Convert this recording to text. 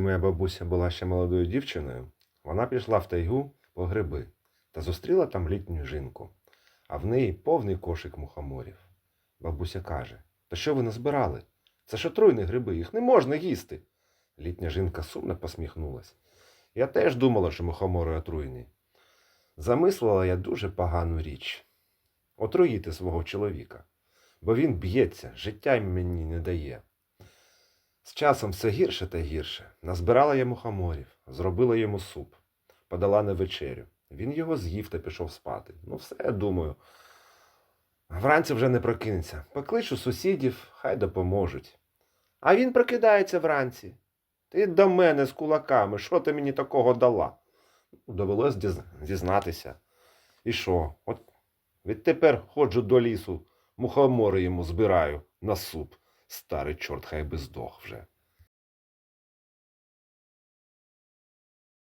Моя бабуся була ще молодою дівчиною, вона пішла в тайгу по гриби та зустріла там літню жінку, а в неї повний кошик мухоморів. Бабуся каже: Та що ви назбирали? Це ж отруйні гриби, їх не можна їсти. Літня жінка сумно посміхнулась. Я теж думала, що мухомори отруйні. Замислила я дуже погану річ отруїти свого чоловіка, бо він б'ється, життя мені не дає. З часом все гірше та гірше. Назбирала я мухоморів, зробила йому суп, подала на вечерю. Він його з'їв та пішов спати. Ну, все, я думаю. Вранці вже не прокинеться. Покличу сусідів, хай допоможуть. А він прокидається вранці. Ти до мене з кулаками, що ти мені такого дала? Довелось дізнатися. І що? От відтепер ходжу до лісу, мухомори йому збираю на суп. Старий чорт хай би здох вже.